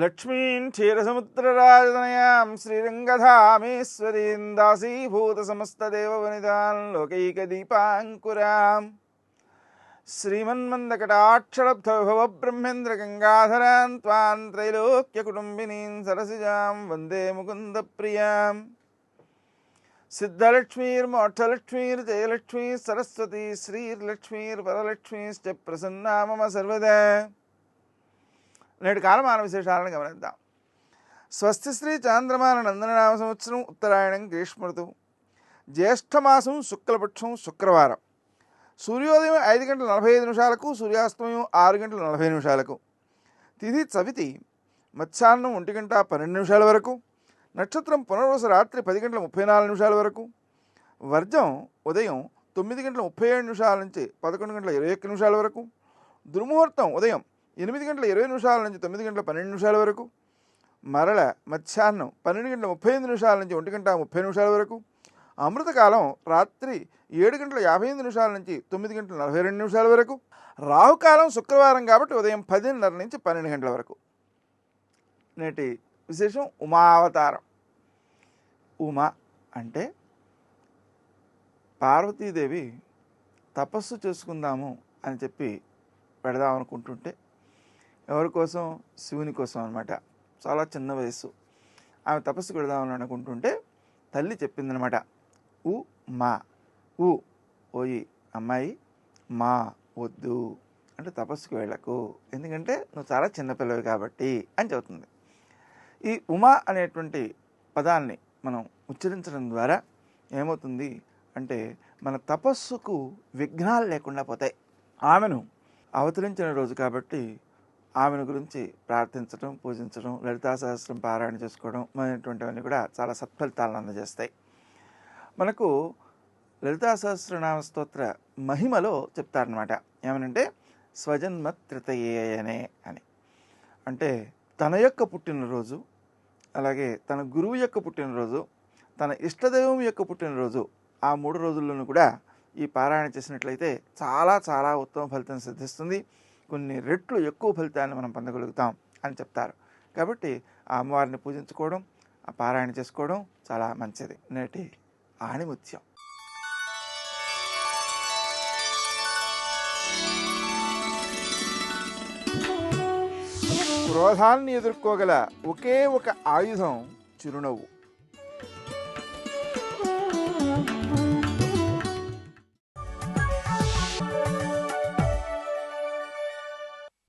లక్ష్మీం క్షీరసముద్రరాజనయాం శ్రీరంగధామేశ్వరీం దాసీభూత సమస్తదేవ లోకైకదీపాంకురాం శ్రీమన్మందకటాక్షరబ్ధభవ బ్రహ్మేంద్ర గంగాధరాన్ త్వాన్ త్రైలోక్యకుటుంబినీం సరసిజాం వందే ముకుంద ప్రియాం సిద్ధలక్ష్మీర్మోక్షలక్ష్మీర్ జయలక్ష్మీ సరస్వతి శ్రీర్లక్ష్మీర్ వరలక్ష్మీశ్చ ప్రసన్నా మమ సర్వదా నేటి కాలమాన విశేషాలను గమనిద్దాం. స్వస్తి శ్రీ చాంద్రమాన నందననామ సంవత్సరం ఉత్తరాయణం గ్రీష్మ ఋతువు జ్యేష్ఠమాసం శుక్లపక్షం శుక్రవారం. సూర్యోదయం ఐదు గంటల నలభై ఐదు నిమిషాలకు సూర్యాస్తమయం ఆరు గంటల నలభై నిమిషాలకు. తిథి చవితి మధ్యాహ్నం ఒంటి గంట పన్నెండు నిమిషాల వరకు. నక్షత్రం పునర్వస రాత్రి పది గంటల ముప్పై నాలుగు నిమిషాల వరకు. వర్జం ఉదయం తొమ్మిది గంటల ముప్పై ఏడు నిమిషాల నుంచి పదకొండు గంటల ఇరవై ఒక్క నిమిషాల వరకు. దుర్ముహూర్తం ఉదయం ఎనిమిది గంటల ఇరవై నిమిషాల నుంచి తొమ్మిది గంటల పన్నెండు నిమిషాల వరకు మరల మధ్యాహ్నం పన్నెండు గంటల ముప్పై ఎనిమిది నిమిషాల నుంచి ఒంటి గంట ముప్పై నిమిషాల వరకు అమృతకాలం రాత్రి ఏడు గంటల యాభై ఎనిమిది నిమిషాల నుంచి తొమ్మిది గంటల నలభై రెండు నిమిషాల వరకు రాహుకాలం శుక్రవారం కాబట్టి ఉదయం పదిన్నర నుంచి పన్నెండు గంటల వరకు. నేటి విశేషం ఉమావతారం. ఉమా అంటే పార్వతీదేవి తపస్సు చేసుకుందాము అని చెప్పి పెడదాం అనుకుంటుంటే ఎవరి కోసం? శివుని కోసం అనమాట చాలా చిన్న వయస్సు. ఆమె తపస్సు పెడదామని అనుకుంటుంటే తల్లి చెప్పిందనమాట ఉ మా. ఉ ఓయి అమ్మాయి మా వద్దు. అంటే తపస్సుకు వెళ్ళకు. ఎందుకంటే నువ్వు చాలా చిన్నపిల్లవి కాబట్టి అని చెబుతుంది. ఈ ఉమా అనేటువంటి పదాన్ని మనం ఉచ్చరించడం ద్వారా ఏమవుతుంది అంటే మన తపస్సుకు విఘ్నాలు లేకుండా పోతాయి. ఆమెను అవతరించిన రోజు కాబట్టి ఆమెను గురించి ప్రార్థించడం పూజించడం లలితా సహస్రం పారాయణ చేసుకోవడం అనేటువంటివన్నీ కూడా చాలా సత్ఫలితాలను అందజేస్తాయి. మనకు లలితా సహస్రనామ స్తోత్ర మహిమలో చెప్తారనమాట ఏమనంటే స్వజన్మ త్రితయేయనే అని. అంటే తన యొక్క పుట్టినరోజు అలాగే తన గురువు యొక్క పుట్టినరోజు తన ఇష్టదైవం యొక్క పుట్టినరోజు ఆ మూడు రోజుల్లోనూ కూడా ఈ పారాయణ చేసినట్లయితే చాలా చాలా ఉత్తమ ఫలితం సిద్ధిస్తుంది. కొన్ని రెట్లు ఎక్కువ ఫలితాన్ని మనం పొందగలుగుతాం అని చెప్తారు. కాబట్టి ఆ అమ్మవారిని పూజించుకోవడం ఆ పారాయణ చేసుకోవడం చాలా మంచిది. నేటి ఆణిముత్యం. క్రోధాన్ని ఎదుర్కోగల ఒకే ఒక ఆయుధం చిరునవ్వు.